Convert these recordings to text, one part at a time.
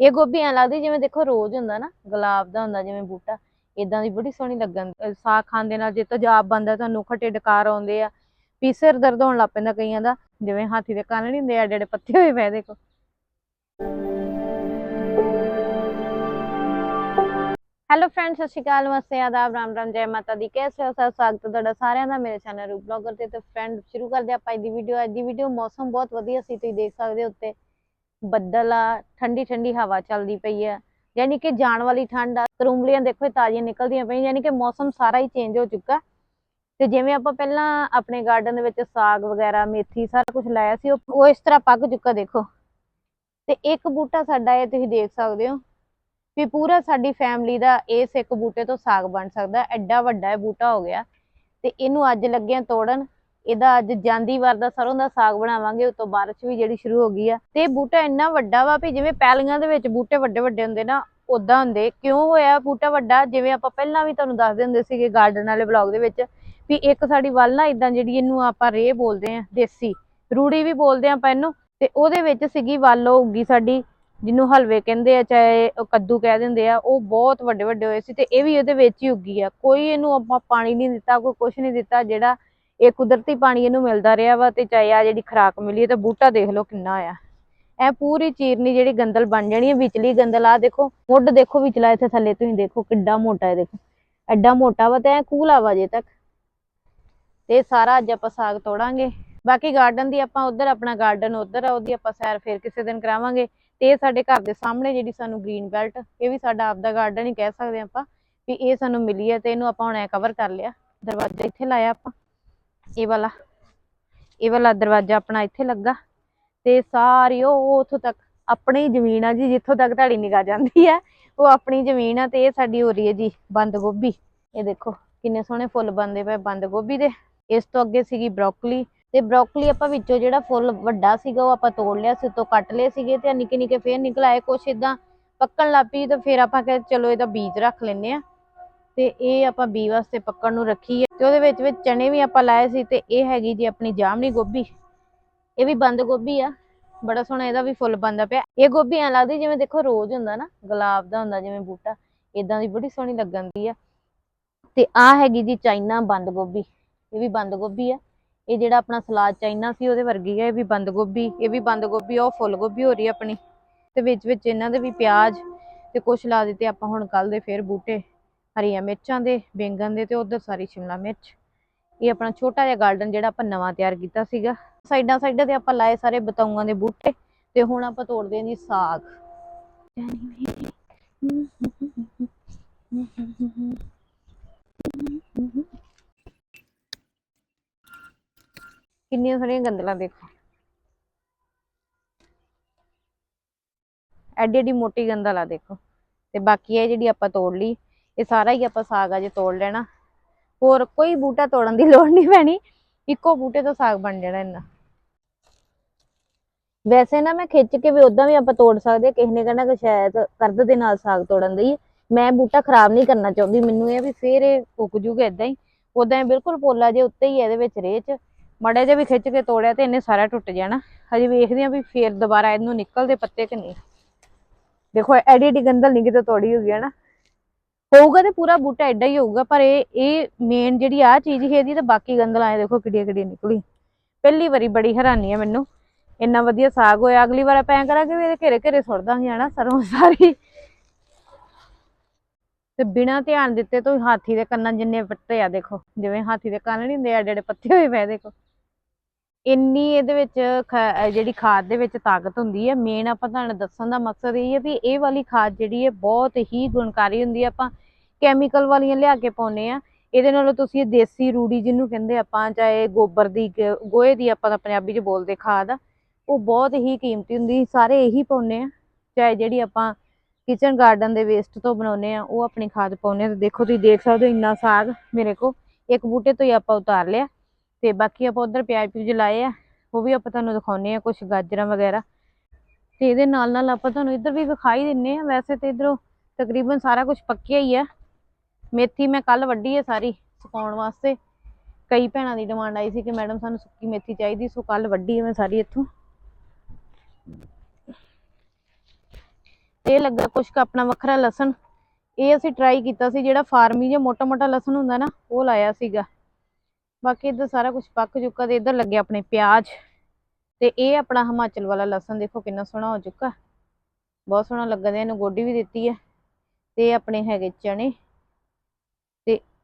ਇਹ ਗੋਭੀ ਐਂ ਲੱਗਦੀ ਜਿਵੇਂ ਦੇਖੋ ਰੋਜ਼ ਹੁੰਦਾ ਨਾ, ਗੁਲਾਬ ਦਾ ਹੁੰਦਾ ਜਿਵੇਂ ਬੂਟਾ ਇਦਾਂ ਦੀ ਬੜੀ ਸੋਹਣੀ ਲੱਗਣ, ਅਹ ਸਾਗ ਖਾਣ ਦੇ ਨਾਲ ਜੇ ਤੇਜ਼ਾਬ ਬੰਦਾ ਤੁਹਾਨੂੰ ਖੱਟੇ ਡਕਾਰ ਆਉਂਦੇ ਆ, ਵੀ ਸਿਰ ਦਰਦ ਹੋਣ ਲੱਗ ਪੈਂਦਾ ਕਈਆਂ ਦਾ, ਜਿਵੇਂ ਹਾਥੀ ਦੇ ਕੰਨ ਨਹੀਂ ਹੁੰਦੇ, ਐਡੇ ਐਡੇ ਪੱਤੇ ਹੋਏ ਪਏ ਦੇਖੋ। ਹੈਲੋ ਫਰੈਂਡਸ ਸਤਿ ਸ਼੍ਰੀ ਅਕਾਲ ਨਮਸਤੇ ਆਦਾਬ ਰਾਮ ਰਾਮ, ਜੈ ਮਾਤਾ ਦੀ, ਕੈਸੇ ਹੋ ਸਭ? ਸਵਾਗਤ ਤੁਹਾਡਾ ਸਾਰਿਆਂ ਦਾ ਮੇਰੇ ਚੈਨਲ ਰੂਪ ਬਲੌਗਰ ਤੇ ਤੇ ਫਰੈਂਡ ਸ਼ੁਰੂ ਕਰਦੇ ਆਪਾਂ ਅੱਜ ਦੀ ਵੀਡੀਓ ਅੱਜ ਦੀ ਵੀਡੀਓ ਮੌਸਮ ਬਹੁਤ ਵਧੀਆ ਸੀ, ਤੁਸੀਂ ਦੇਖ ਸਕਦੇ ਹੋ ਉੱਤੇ। ਬੱਦਲ ਆ, ਠੰਡੀ ਠੰਡੀ ਹਵਾ ਚੱਲਦੀ ਪਈ ਆ, ਯਾਨੀ ਕਿ ਜਾਣ ਵਾਲੀ ਠੰਡ ਆ ਕਰੂੰਗਲੀਆਂ ਦੇਖੋ ਇਹ ਤਾਜ਼ੀਆਂ ਨਿਕਲਦੀਆਂ ਪਈਆਂ, ਯਾਨੀ ਕਿ ਮੌਸਮ ਸਾਰਾ ਹੀ ਚੇਂਜ ਹੋ ਚੁੱਕਾ। ਤੇ ਜਿਵੇਂ ਆਪਾਂ ਪਹਿਲਾਂ ਆਪਣੇ ਗਾਰਡਨ ਦੇ ਵਿੱਚ ਸਾਗ ਵਗੈਰਾ, ਮੇਥੀ, ਸਾਰਾ ਕੁਝ ਲਾਇਆ ਸੀ, ਉਹ ਉਹ ਇਸ ਤਰ੍ਹਾਂ ਪੱਕ ਚੁੱਕਾ ਦੇਖੋ। ਤੇ ਇੱਕ ਬੂਟਾ ਸਾਡਾ ਇਹ ਤੁਸੀਂ ਦੇਖ ਸਕਦੇ ਹੋ, ਵੀ ਪੂਰਾ ਸਾਡੀ ਫੈਮਿਲੀ ਦਾ ਇਸ ਇੱਕ ਬੂਟੇ ਤੋਂ ਸਾਗ ਬਣ ਸਕਦਾ, ਐਡਾ ਵੱਡਾ ਇਹ ਬੂਟਾ ਹੋ ਗਿਆ। ਤੇ ਇਹਨੂੰ ਅੱਜ ਲੱਗਿਆ ਤੋੜਨ। ਇਹਦਾ ਅੱਜ ਜਾਂਦੀ ਵਾਰ ਦਾ ਸਰੋਂ ਦਾ ਸਾਗ ਬਣਾਵਾਂਗੇ, ਉਸ ਤੋਂ ਬਾਰਿਸ਼ ਵੀ ਜਿਹੜੀ ਸ਼ੁਰੂ ਹੋ ਗਈ ਆ। ਤੇ ਬੂਟਾ ਇੰਨਾ ਵੱਡਾ ਵਾ ਵੀ ਜਿਵੇਂ ਪੈਲੀਆਂ ਦੇ ਵਿੱਚ ਬੂਟੇ ਵੱਡੇ ਵੱਡੇ ਹੁੰਦੇ ਨਾ ਉਦਾਂ ਹੁੰਦੇ। ਕਿਉਂ ਹੋਇਆ ਬੂਟਾ ਵੱਡਾ? ਜਿਵੇਂ ਆਪਾਂ ਪਹਿਲਾਂ ਵੀ ਤੁਹਾਨੂੰ ਦੱਸਦੇ ਹੁੰਦੇ ਸੀਗੇ ਗਾਰਡਨ ਵਾਲੇ ਵਲੌਗ ਦੇ ਵਿੱਚ ਵੀ ਇੱਕ ਸਾਡੀ ਵੱਲ ਨਾ ਇਦਾਂ ਜਿਹੜੀ ਇਹਨੂੰ ਆਪਾਂ ਰੇ ਬੋਲਦੇ ਆ, ਦੇਸੀ। ਰੂੜੀ ਵੀ ਬੋਲਦੇ ਆ ਆਪਾਂ ਇਹਨੂੰ। ਤੇ ਉਹਦੇ ਵਿੱਚ ਸੀਗੀ ਵੱਲ ਉਹ ਉੱਗੀ ਸਾਡੀ, ਜਿਹਨੂੰ ਹਲਵੇ ਕਹਿੰਦੇ ਆ, ਚਾਹੇ ਕੱਦੂ ਕਹਿ ਦਿੰਦੇ ਆ, ਉਹ ਬਹੁਤ ਵੱਡੇ ਵੱਡੇ ਹੋਏ ਸੀ ਤੇ ਇਹ ਵੀ ਉਹਦੇ ਵਿੱਚ ਹੀ ਉੱਗੀ ਆ। ਕੋਈ ਇਹਨੂੰ ਆਪਾਂ ਪਾਣੀ ਨਹੀਂ ਦਿੱਤਾ, ਕੋਈ ਕੁਛ ਨਹੀਂ ਦਿੱਤਾ, ਜਿਹੜਾ ਇਹ ਕੁਦਰਤੀ ਪਾਣੀ ਇਹਨੂੰ ਮਿਲਦਾ ਰਿਹਾ ਵਾ ਤੇ ਚਾਹੇ ਆ ਜਿਹੜੀ ਖਰਾਕ ਮਿਲੀ ਤੇ ਬੂਟਾ ਦੇਖ ਲਓ ਕਿੰਨਾ ਆ। ਇਹ ਪੂਰੀ ਚੀਰਨੀ ਜਿਹੜੀ ਗੰਦਲ ਬਣ ਜਾਣੀ ਹੈ, ਵਿਚਲੀ ਗੰਦਲ ਆ ਦੇਖੋ, ਮੁੱਢ ਦੇਖੋ ਵਿਚਲਾ, ਇੱਥੇ ਥੱਲੇ ਤੁਸੀਂ ਦੇਖੋ ਕਿੱਡਾ ਮੋਟਾ ਹੈ, ਦੇਖੋ। ਐਡਾ ਮੋਟਾ ਵਾ ਤੇ ਐ ਕੂਲਾ ਵਾ ਜੇ ਤੱਕ। ਤੇ ਸਾਰਾ ਅੱਜ ਆਪਾਂ ਸਾਗ ਤੋੜਾਂਗੇ। ਬਾਕੀ ਗਾਰਡਨ ਦੀ ਆਪਾਂ ਉਧਰ ਆਪਣਾ ਗਾਰਡਨ ਉਧਰ ਆ, ਉਹਦੀ ਆਪਾਂ ਸੈਰ ਫੇਰ ਕਿਸੇ ਦਿਨ ਕਰਾਵਾਂਗੇ। ਤੇ ਇਹ ਸਾਡੇ ਘਰ ਦੇ ਸਾਹਮਣੇ ਜਿਹੜੀ ਸਾਨੂੰ ਗ੍ਰੀਨ ਬੈਲਟ ਇਹ ਵੀ ਸਾਡਾ ਆਪਦਾ ਗਾਰਡਨ ਹੀ ਕਹਿ ਸਕਦੇ ਆਪਾਂ, ਵੀ ਇਹ ਸਾਨੂੰ ਮਿਲੀ ਹੈ ਤੇ ਇਹਨੂੰ ਆਪਾਂ ਹੁਣ ਐ ਕਵਰ ਕਰ ਲਿਆ। ਦਰਵਾਜ਼ਾ ਇੱਥੇ ਲਾਇਆ ਆਪਾਂ। ਇਹ ਵਾਲਾ ਇਹ ਵਾਲਾ ਦਰਵਾਜ਼ਾ ਆਪਣਾ ਇੱਥੇ ਲੱਗਾ ਤੇ ਸਾਰੀ ਉਹ ਉਥੋਂ ਤੱਕ, ਆਪਣੀ ਜ਼ਮੀਨ ਆ ਜੀ, ਜਿੱਥੋਂ ਤੱਕ ਤੁਹਾਡੀ ਨਿਗਾਹ ਜਾਂਦੀ ਆ ਉਹ ਆਪਣੀ ਜ਼ਮੀਨ ਆ ਤੇ ਇਹ ਸਾਡੀ ਹੋ ਰਹੀ ਹੈ ਜੀ, ਬੰਦ ਗੋਭੀ। ਇਹ ਦੇਖੋ ਕਿੰਨੇ ਸੋਹਣੇ ਫੁੱਲ ਬੰਦੇ ਪਏ ਬੰਦ ਗੋਭੀ ਦੇ। ਇਸ ਤੋਂ ਅੱਗੇ ਸੀਗੀ ਬ੍ਰੋਕਲੀ। ਤੇ ਬ੍ਰੋਕਲੀ ਆਪਾਂ ਵਿੱਚੋਂ ਜਿਹੜਾ ਫੁੱਲ ਵੱਡਾ ਸੀਗਾ, ਉਹ ਆਪਾਂ ਤੋੜ ਲਿਆ ਸੀ ਤੋਂ ਕੱਟ ਲਏ ਸੀਗੇ ਤੇ ਨਿੱਕੇ ਨਿੱਕੇ ਫੇਰ ਨਿਕਲ ਆਏ ਕੁਛ ਇਦਾਂ ਪੱਕਣ ਲੱਗ ਪਈ ਤੇ ਫਿਰ ਆਪਾਂ ਕਿਹਾ ਚਲੋ ਇਹਦਾ ਬੀਜ ਰੱਖ ਲੈਨੇ ਆ ਤੇ ਇਹ ਆਪਾਂ ਬੀ ਵਾਸਤੇ ਪੱਕਣ ਨੂੰ ਰੱਖੀ ਹੈ। ਤੇ ਉਹਦੇ ਵਿੱਚ ਵਿੱਚ ਚਣੇ ਵੀ ਆਪਾਂ ਲਾਏ ਸੀ ਤੇ ਇਹ ਹੈਗੀ ਜੀ ਆਪਣੀ ਜਾਮਣੀ ਗੋਭੀ। ਇਹ ਵੀ ਬੰਦ ਗੋਭੀ ਆ। ਬੜਾ ਸੋਹਣਾ ਇਹਦਾ ਵੀ ਫੁੱਲ ਬੰਦਾ ਪਿਆ। ਇਹ ਗੋਭੀ ਐਂ ਲੱਗਦੀ ਜਿਵੇਂ ਦੇਖੋ ਰੋਜ਼ ਹੁੰਦਾ ਨਾ, ਗੁਲਾਬ ਦਾ ਹੁੰਦਾ ਜਿਵੇਂ ਬੂਟਾ। ਇਦਾਂ ਦੀ ਬੜੀ ਸੋਹਣੀ ਲੱਗਣ ਦੀ ਆ। ਤੇ ਆ ਹੈਗੀ ਜੀ ਚਾਈਨਾ ਬੰਦ ਗੋਭੀ। ਇਹ ਵੀ ਬੰਦ ਗੋਭੀ ਆ। ਇਹ ਜਿਹੜਾ ਆਪਣਾ ਸਲਾਦ ਚਾਈਨਾ ਸੀ ਉਹਦੇ ਵਰਗੀ ਹੈ ਇਹ ਵੀ ਬੰਦ ਗੋਭੀ। ਇਹ ਵੀ ਬੰਦ ਗੋਭੀ ਉਹ ਫੁੱਲ ਗੋਭੀ ਹੋ ਰਹੀ ਆ ਆਪਣੀ। ਤੇ ਵਿੱਚ ਵਿੱਚ ਇਹਨਾਂ ਦੇ ਵੀ ਪਿਆਜ਼ ਤੇ ਕੁਛ ਲਾ ਦਿੱਤੇ ਆਪਾਂ ਹੁਣ ਕੱਲ ਦੇ ਫੇਰ ਬੂਟੇ। ਹਰੀਆਂ ਮਿਰਚਾਂ ਦੇ, ਬੈਂਗਣ ਦੇ ਤੇ ਉਧਰ ਸਾਰੀ ਸ਼ਿਮਲਾ ਮਿਰਚ। ਇਹ ਆਪਣਾ ਛੋਟਾ ਜਿਹਾ ਗਾਰਡਨ ਜਿਹੜਾ ਆਪਾਂ ਨਵਾਂ ਤਿਆਰ ਕੀਤਾ ਸੀਗਾ। ਸਾਈਡਾਂ ਸਾਈਡਾਂ ਤੇ ਆਪਾਂ ਲਾਏ ਸਾਰੇ ਬਤਾਊਆਂ ਦੇ ਬੂਟੇ ਤੇ ਹੁਣ ਆਪਾਂ ਤੋੜਦੇ ਹਾਂ ਜੀ ਸਾਗ। ਕਿੰਨੀਆਂ ਸਾਰੀਆਂ ਗੰਦਲਾਂ ਦੇਖੋ। ਐਡੀ ਐਡੀ ਮੋਟੀ ਗੰਦਲ ਆ ਦੇਖੋ। ਤੇ ਬਾਕੀ ਇਹ ਜਿਹੜੀ ਆਪਾਂ ਤੋੜ ਲਈ ਇਹ ਸਾਰਾ ਹੀ ਆਪਾਂ ਸਾਗ ਅਜੇ ਤੋੜ ਲੈਣਾ। ਹੋਰ ਕੋਈ ਬੂਟਾ ਤੋੜਨ ਦੀ ਲੋੜ ਨਹੀਂ ਪੈਣੀ, ਇੱਕੋ ਬੂਟੇ ਤੋਂ ਸਾਗ ਬਣ ਜਾਣਾ ਇੰਨਾ। ਵੈਸੇ ਨਾ ਮੈਂ ਖਿੱਚ ਕੇ ਵੀ ਉਦਾਂ ਵੀ ਆਪਾਂ ਤੋੜ ਸਕਦੇ ਕਿਸੇ ਨੇ ਕਹਿਣਾ ਕਿ ਸ਼ਾਇਦ ਕਰਦ ਦੇ ਨਾਲ ਸਾਗ ਤੋੜਨ ਦੀ। ਮੈਂ ਬੂਟਾ ਖਰਾਬ ਨਹੀਂ ਕਰਨਾ ਚਾਹੁੰਦੀ, ਮੈਨੂੰ ਇਹ ਵੀ ਫੇਰ ਇਹ ਉੱਗ ਜੂਗਾ ਇਦਾਂ ਹੀ। ਉਦਾਂ ਇਹ ਬਿਲਕੁਲ ਪੋਲਾ ਜੇ ਉੱਤੇ ਹੀ ਇਹਦੇ ਵਿੱਚ ਰੇਚ ਮੜੇ ਜੇ ਵੀ ਖਿੱਚ ਕੇ ਤੋੜਿਆ ਤੇ ਇਹਨੇ ਸਾਰਾ ਟੁੱਟ ਜਾਣਾ। ਹਜੇ ਵੇਖਦੇ ਆ ਵੀ ਫੇਰ ਦੁਬਾਰਾ ਇਹਨੂੰ ਨਿਕਲਦੇ ਪੱਤੇ ਕਿ ਨਹੀਂ। ਦੇਖੋ ਐਡੀ ਐਡੀ ਗੰਦਲ ਨਹੀਂ ਕਿਤੇ ਤੋੜੀ ਹੋਈ ਹੈ ਨਾ ਹੋਊਗਾ ਤੇ ਪੂਰਾ ਬੂਟਾ ਐਡਾ ਹੀ ਹੋਊਗਾ, ਪਰ ਇਹ ਇਹ ਮੇਨ ਜਿਹੜੀ ਆ ਚੀਜ਼ ਹੀ ਇਹਦੀ ਤਾਂ ਬਾਕੀ ਗੰਦਲਾਂ ਆਏ ਦੇਖੋ ਕਿੱਡੀਆਂ ਕਿੱਡੀਆਂ ਨਿਕਲੀ। ਪਹਿਲੀ ਵਾਰੀ ਬੜੀ ਹੈਰਾਨੀ ਆ ਮੈਨੂੰ। ਇੰਨਾ ਵਧੀਆ ਸਾਗ ਹੋਇਆ, ਅਗਲੀ ਵਾਰ ਆਪਾਂ ਐਂ ਕਰਾਂਗੇ ਵੀ ਇਹਦੇ ਘੇਰੇ ਘੇਰੇ ਸੁੱਟ ਦਾਂਗੇ ਹਨਾ, ਸਰੋਂ ਸਾਰੀ। ਤੇ ਬਿਨਾਂ ਧਿਆਨ ਦਿੱਤੇ ਤੋਂ ਹਾਥੀ ਦੇ ਕੰਨਾਂ ਜਿੰਨੇ ਪੱਤੇ ਆ ਦੇਖੋ, ਜਿਵੇਂ ਹਾਥੀ ਦੇ ਕੰਨ ਨਹੀਂ ਹੁੰਦੇ, ਐਡੇ ਐਡੇ ਪੱਤੇ ਹੋਏ ਪਏ ਦੇਖੋ। ਇੰਨੀ ਇਹਦੇ ਵਿੱਚ ਖ- ਜਿਹੜੀ ਖਾਦ ਦੇ ਵਿੱਚ ਤਾਕਤ ਹੁੰਦੀ ਹੈ ਮੇਨ ਆਪਾਂ ਤੁਹਾਨੂੰ ਦੱਸਣ ਦਾ ਮਕਸਦ ਇਹ ਹੈ ਵੀ ਇਹ ਵਾਲੀ ਖਾਦ ਜਿਹੜੀ ਹੈ ਬਹੁਤ ਹੀ ਗੁਣਕਾਰੀ ਹੁੰਦੀ ਹੈ ਆਪਾਂ। ਕੈਮੀਕਲ ਵਾਲੀਆਂ ਲਿਆ ਕੇ ਪਾਉਨੇ ਆ ਇਹਦੇ ਨਾਲੋਂ ਤੁਸੀਂ ਇਹ ਦੇਸੀ ਰੂੜੀ ਜਿਹਨੂੰ ਕਹਿੰਦੇ ਆਪਾਂ, ਚਾਹੇ ਗੋਬਰ ਦੀ ਗ- ਗੋਹੇ ਦੀ ਆਪਾਂ ਤਾਂ ਪੰਜਾਬੀ 'ਚ ਬੋਲਦੇ ਖਾਦ, ਉਹ ਬਹੁਤ ਹੀ ਕੀਮਤੀ ਹੁੰਦੀ, ਸਾਰੇ ਇਹੀ ਪਾਉਨੇ ਆ ਚਾਹੇ ਜਿਹੜੀ ਆਪਾਂ ਕਿਚਨ ਗਾਰਡਨ ਦੇ ਵੇਸਟ ਤੋਂ ਬਣਾਉਨੇ ਆ ਉਹ ਆਪਣੀ ਖਾਦ ਪਾਉਨੇ ਆ ਤੇ ਦੇਖੋ, ਤੁਸੀਂ ਦੇਖ ਸਕਦੇ ਹੋ ਇੰਨਾ ਸਾਗ ਮੇਰੇ ਕੋ ਇੱਕ ਬੂਟੇ ਤੋਂ ਹੀ ਆਪਾਂ ਉਤਾਰ ਲਿਆ ਤੇ ਬਾਕੀ ਆਪਾਂ ਉਧਰ ਪਿਆਜ਼ ਪਿਊਜ਼ ਲਾਏ ਆ, ਉਹ ਵੀ ਆਪਾਂ ਤੁਹਾਨੂੰ ਦਿਖਾਉਨੇ ਆ ਕੁਝ ਗਾਜਰਾਂ ਵਗੈਰਾ। ਤੇ ਇਹਦੇ ਨਾਲ ਨਾਲ ਆਪਾਂ ਤੁਹਾਨੂੰ ਇੱਧਰ ਵੀ ਵਿਖਾਈ ਦਿੰਨੇ ਆ ਵੈਸੇ ਤੇ ਇਧਰੋਂ ਤਕਰੀਬਨ ਸਾਰਾ ਕੁਝ ਪੱਕਿਆ ਹੀ ਆ। ਮੇਥੀ ਮੈਂ ਕੱਲ ਵੱਢੀ ਹੈ ਸਾਰੀ ਸੁਕਾਉਣ ਵਾਸਤੇ। ਕਈ ਭੈਣਾਂ ਦੀ ਡਿਮਾਂਡ ਆਈ ਸੀ ਕਿ ਮੈਡਮ ਸਾਨੂੰ ਸੁੱਕੀ ਮੇਥੀ ਚਾਹੀਦੀ, ਸੋ ਕੱਲ ਵੱਢੀ ਹੈ ਮੈਂ ਸਾਰੀ ਇੱਥੋਂ। ਇਹ ਲੱਗਾ ਕੁਛ ਕ ਆਪਣਾ ਵੱਖਰਾ ਲਸਣ। ਇਹ ਅਸੀਂ ਟਰਾਈ ਕੀਤਾ ਸੀ, ਜਿਹੜਾ ਫਾਰਮੀ ਜਿਹਾ ਮੋਟਾ ਮੋਟਾ ਲਸਣ ਹੁੰਦਾ ਨਾ, ਉਹ ਲਾਇਆ ਸੀਗਾ। ਬਾਕੀ ਇੱਧਰ ਸਾਰਾ ਕੁਝ ਪੱਕ ਚੁੱਕਾ ਤੇ ਇੱਧਰ ਲੱਗੇ ਆਪਣੇ ਪਿਆਜ਼। ਤੇ ਇਹ ਆਪਣਾ ਹਿਮਾਚਲ ਵਾਲਾ ਲਸਣ ਦੇਖੋ ਕਿੰਨਾ ਸੋਹਣਾ ਹੋ ਚੁੱਕਾ। ਬਹੁਤ ਸੋਹਣਾ ਲੱਗਦਾ, ਇਹਨੂੰ ਗੋਡੀ ਵੀ ਦਿੱਤੀ ਹੈ। ਤੇ ਇਹ ਆਪਣੇ ਹੈਗੇ ਚਣੇ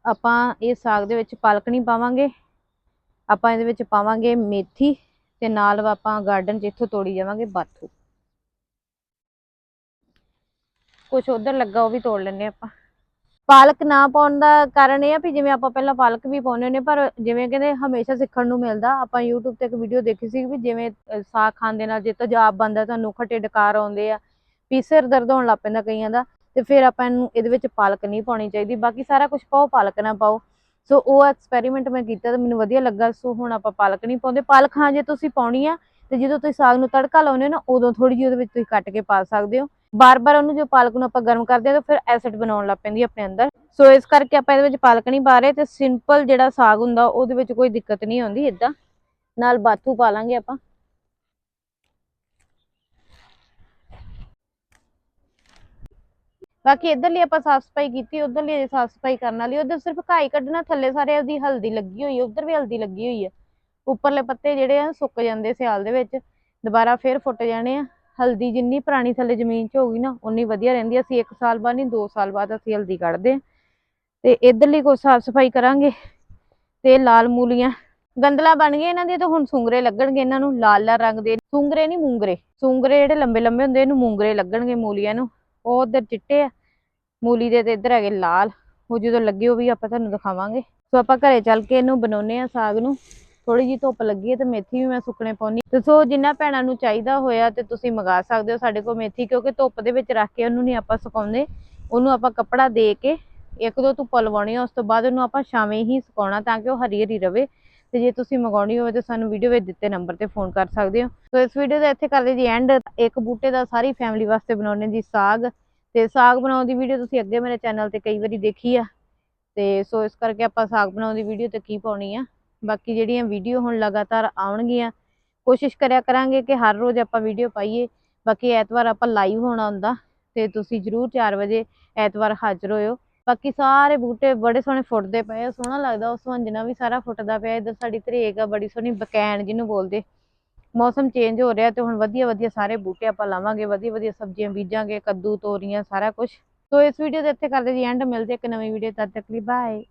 ਆਪਾਂ ਇਹ ਸਾਗ ਦੇ ਵਿੱਚ ਪਾਲਕ ਨਹੀਂ ਪਾਵਾਂਗੇ, ਆਪਾਂ ਇਹਦੇ ਵਿੱਚ ਪਾਵਾਂਗੇ ਮੇਥੀ ਤੇ ਨਾਲ ਆਪਾਂ ਗਾਰਡਨ 'ਚ ਇੱਥੋਂ ਤੋੜੀ ਜਾਵਾਂਗੇ ਬਾਥੂ। ਕੁਝ ਉਧਰ ਲੱਗਾ ਉਹ ਵੀ ਤੋੜ ਲੈਣੇ ਆਪਾਂ। ਪਾਲਕ ਨਾ ਪਾਉਣ ਦਾ ਕਾਰਨ ਇਹ ਆ ਵੀ ਜਿਵੇਂ ਆਪਾਂ ਪਹਿਲਾਂ ਪਾਲਕ ਵੀ ਪਾਉਂਦੇ ਨੇ ਪਰ ਜਿਵੇਂ ਕਹਿੰਦੇ ਹਮੇਸ਼ਾ ਸਿੱਖਣ ਨੂੰ ਮਿਲਦਾ, ਆਪਾਂ YouTube ਤੇ ਇੱਕ ਵੀਡੀਓ ਦੇਖੀ ਸੀ ਵੀ ਜਿਵੇਂ ਸਾਗ ਖਾਣ ਦੇ ਨਾਲ ਜੇ ਤੇਜ਼ਾਬ ਬਣਦਾ ਤੁਹਾਨੂੰ ਖੱਟੇ ਡਕਾਰ ਆਉਂਦੇ ਆ, ਵੀ ਸਿਰ ਦਰਦ ਹੋਣ ਲੱਗ ਪੈਂਦਾ ਕਈਆਂ ਦਾ। ਤੇ ਫਿਰ ਆਪਾਂ ਇਹਨੂੰ ਇਹਦੇ ਵਿੱਚ ਪਾਲਕ ਨਹੀਂ ਪਾਉਣੀ ਚਾਹੀਦੀ, ਬਾਕੀ ਸਾਰਾ ਕੁਝ ਪਾਓ, ਪਾਲਕ ਨਾ ਪਾਓ। ਸੋ ਉਹ ਐਕਸਪੈਰੀਮੈਂਟ ਮੈਂ ਕੀਤਾ ਤੇ ਮੈਨੂੰ ਵਧੀਆ ਲੱਗਾ, ਸੋ ਹੁਣ ਆਪਾਂ ਪਾਲਕ ਨਹੀਂ ਪਾਉਂਦੇ। ਪਾਲਕ ਹਾਂ, ਜੇ ਤੁਸੀਂ ਪਾਉਣੀ ਆ ਤੇ ਜਦੋਂ ਤੁਸੀਂ ਸਾਗ ਨੂੰ ਤੜਕਾ ਲਾਉਂਦੇ ਹੋ ਨਾ, ਉਦੋਂ ਥੋੜੀ ਜਿਹੀ ਉਹਦੇ ਵਿੱਚ ਤੁਸੀਂ ਕੱਟ ਕੇ ਪਾ ਸਕਦੇ ਹੋ। ਬਾਰ-ਬਾਰ ਉਹਨੂੰ ਜੋ ਪਾਲਕ ਨੂੰ ਆਪਾਂ ਗਰਮ ਕਰਦੇ ਹਾਂ ਤਾਂ ਫਿਰ ਐਸਿਡ ਬਣਾਉਣ ਲੱਗ ਪੈਂਦੀ ਆਪਣੇ ਅੰਦਰ। ਸੋ ਇਸ ਕਰਕੇ ਆਪਾਂ ਇਹਦੇ ਵਿੱਚ ਪਾਲਕ ਨਹੀਂ ਪਾ ਰਹੇ ਤੇ ਸਿੰਪਲ ਜਿਹੜਾ ਸਾਗ ਹੁੰਦਾ, ਉਹਦੇ ਵਿੱਚ ਕੋਈ ਦਿੱਕਤ ਨਹੀਂ ਆਉਂਦੀ ਇਦਾਂ ਨਾਲ ਬਾਥੂ ਪਾ ਲਾਂਗੇ ਆਪਾਂ। ਬਾਕੀ ਇਧਰਲੀ ਆਪਾਂ ਸਾਫ਼ ਸਫ਼ਾਈ ਕੀਤੀ, ਉਧਰਲੀ ਸਾਫ਼ ਸਫ਼ਾਈ ਕਰਨ ਵਾਲੀ, ਉਧਰ ਸਿਰਫ ਘਾਈ ਕੱਢਣਾ, ਥੱਲੇ ਸਾਰੇ ਉਹਦੀ ਹਲਦੀ ਲੱਗੀ ਹੋਈ ਹੈ ਉਧਰ ਵੀ ਹਲਦੀ ਲੱਗੀ ਹੋਈ ਹੈ ਉੱਪਰਲੇ ਪੱਤੇ ਜਿਹੜੇ ਆ, ਸੁੱਕ ਜਾਂਦੇ ਸਿਆਲ ਦੇ ਵਿੱਚ, ਦੁਬਾਰਾ ਫੇਰ ਫੁੱਟ ਜਾਣੇ ਆ। ਹਲਦੀ ਜਿੰਨੀ ਪੁਰਾਣੀ ਥੱਲੇ ਜ਼ਮੀਨ 'ਚ ਹੋਗੀ ਨਾ ਉਨੀ ਵਧੀਆ ਰਹਿੰਦੀ ਅਸੀਂ 1 ਸਾਲ ਬਾਅਦ ਨਹੀਂ 2 ਸਾਲ ਬਾਅਦ ਅਸੀਂ ਹਲਦੀ ਕੱਢਦੇ ਆ। ਤੇ ਇਧਰਲੀ ਕੋਈ ਸਾਫ਼ ਸਫ਼ਾਈ ਕਰਾਂਗੇ, ਤੇ ਲਾਲ ਮੂਲੀਆਂ। ਗੰਦਲਾ ਬਣ ਗਏ ਇਹਨਾਂ ਦੇ ਤਾਂ ਹੁਣ ਸੁੰਗਰੇ ਲੱਗਣਗੇ ਇਹਨਾਂ ਨੂੰ ਲਾਲ ਲਾਲ ਰੰਗ ਦੇ। ਸੁੰਗਰੇ ਨਹੀਂ, ਮੂੰਗਰੇ। ਸੁੰਗਰੇ ਜਿਹੜੇ ਲੰਬੇ ਲੰਬੇ ਹੁੰਦੇ, ਇਹਨੂੰ ਮੂੰਗਰੇ ਲੱਗਣਗੇ ਮੂਲੀਆਂ ਨੂੰ। ਉਹ ਉਧਰ ਚਿੱਟੇ ਆ, ਮੂਲੀ ਦੇ ਤੇ ਇੱਧਰ ਹੈਗੇ ਲਾਲ, ਉਹ ਜਦੋਂ ਲੱਗੇ ਉਹ ਵੀ ਆਪਾਂ ਤੁਹਾਨੂੰ ਦਿਖਾਵਾਂਗੇ। ਸੋ ਆਪਾਂ ਘਰੇ ਚੱਲ ਕੇ ਇਹਨੂੰ ਬਣਾਉਨੇ ਆ ਸਾਗ ਨੂੰ। ਥੋੜੀ ਜੀ ਧੁੱਪ ਲੱਗੀ ਹੈ ਤੇ ਮੇਥੀ ਵੀ ਮੈਂ ਸੁੱਕਣੇ ਪਾਉਣੀ ਤੇ ਸੋ ਜਿੰਨਾ ਭੈਣਾਂ ਨੂੰ ਚਾਹੀਦਾ ਹੋਇਆ ਤੇ ਤੁਸੀਂ ਮੰਗਾ ਸਕਦੇ ਹੋ ਸਾਡੇ ਕੋਲ ਮੇਥੀ, ਕਿਉਂਕਿ ਧੁੱਪ ਦੇ ਵਿੱਚ ਰੱਖ ਕੇ ਉਹਨੂੰ ਨਹੀਂ ਆਪਾਂ ਸੁਕਾਉਂਦੇ। ਉਹਨੂੰ ਆਪਾਂ ਕੱਪੜਾ ਦੇ ਕੇ ਇੱਕ ਦੋ ਧੁੱਪ ਲਵਾਉਣੀ ਆ ਉਸ ਤੋਂ ਬਾਅਦ ਉਹਨੂੰ ਆਪਾਂ ਛਾਵੇਂ ਹੀ ਸੁਕਾਉਣਾ ਤਾਂ ਕਿ ਉਹ ਹਰੀ ਹਰੀ ਰਵੇ। ਤੇ ਜੇ ਤੁਸੀਂ ਮੰਗਾਉਣੀ ਹੋਵੇ ਤਾਂ ਸਾਨੂੰ ਵੀਡੀਓ ਵਿੱਚ ਦਿੱਤੇ ਨੰਬਰ ਤੇ ਫੋਨ ਕਰ ਸਕਦੇ ਹੋ। ਸੋ ਇਸ ਵੀਡੀਓ ਦਾ ਇੱਥੇ ਕਰਦੇ ਜੀ ਐਂਡ ਇੱਕ ਬੂਟੇ ਦਾ ਸਾਰੀ ਫੈਮਿਲੀ ਵਾਸਤੇ ਬਣਾਉਣੇ ਜੀ ਸਾਗ। ਤੇ ਸਾਗ ਬਣਾਉਣ ਦੀ ਵੀਡੀਓ ਤੁਸੀਂ ਅੱਗੇ ਮੇਰੇ ਚੈਨਲ ਤੇ ਕਈ ਵਾਰੀ ਦੇਖੀ ਆ। ਤੇ ਸੋ ਇਸ ਕਰਕੇ ਆਪਾਂ ਸਾਗ ਬਣਾਉਣ ਦੀ ਵੀਡੀਓ ਤੇ ਕੀ ਪਾਉਣੀ ਆ। ਬਾਕੀ ਜਿਹੜੀਆਂ ਵੀਡੀਓ ਹੁਣ ਲਗਾਤਾਰ ਆਉਣਗੀਆਂ, ਕੋਸ਼ਿਸ਼ ਕਰਿਆ ਕਰਾਂਗੇ ਕਿ ਹਰ ਰੋਜ਼ ਆਪਾਂ ਵੀਡੀਓ ਪਾਈਏ। ਬਾਕੀ ਐਤਵਾਰ ਆਪਾਂ ਲਾਈਵ ਹੋਣਾ ਹੁੰਦਾ, ਤੇ ਤੁਸੀਂ ਜਰੂਰ 4 ਵਜੇ ਐਤਵਾਰ ਹਾਜ਼ਰ ਹੋਇਓ। ਬਾਕੀ ਸਾਰੇ ਬੂਟੇ ਬੜੇ ਸੋਹਣੇ ਫੁੱਟਦੇ ਪਏ ਆ, ਸੋਹਣਾ ਲੱਗਦਾ ਉਸ ਵੰਜਣਾ ਵੀ ਸਾਰਾ ਫੁੱਟਦਾ ਪਿਆ, ਇੱਧਰ ਸਾਡੀ ਤਰੇਕ ਆ, ਬੜੀ ਸੋਹਣੀ ਬਕੈਨ ਜਿਹਨੂੰ ਬੋਲਦੇ। ਮੌਸਮ ਚੇਂਜ ਹੋ ਰਿਹਾ ਤੇ ਹੁਣ ਵਧੀਆ ਵਧੀਆ ਸਾਰੇ ਬੂਟੇ ਆਪਾਂ ਲਾਵਾਂਗੇ, ਵਧੀਆ ਵਧੀਆ ਸਬਜ਼ੀਆਂ ਬੀਜਾਂਗੇ, ਕੱਦੂ, ਤੋਰੀਆਂ, ਸਾਰਾ ਕੁਝ ਸੋ ਇਸ ਵੀਡੀਓ ਦੇ ਇੱਥੇ ਕਰਦੇ ਜੀ ਐਂਡ ਮਿਲਦੇ ਇੱਕ ਨਵੀਂ ਵੀਡੀਓ ਤਦ ਤੱਕ ਲਈ ਬਾਏ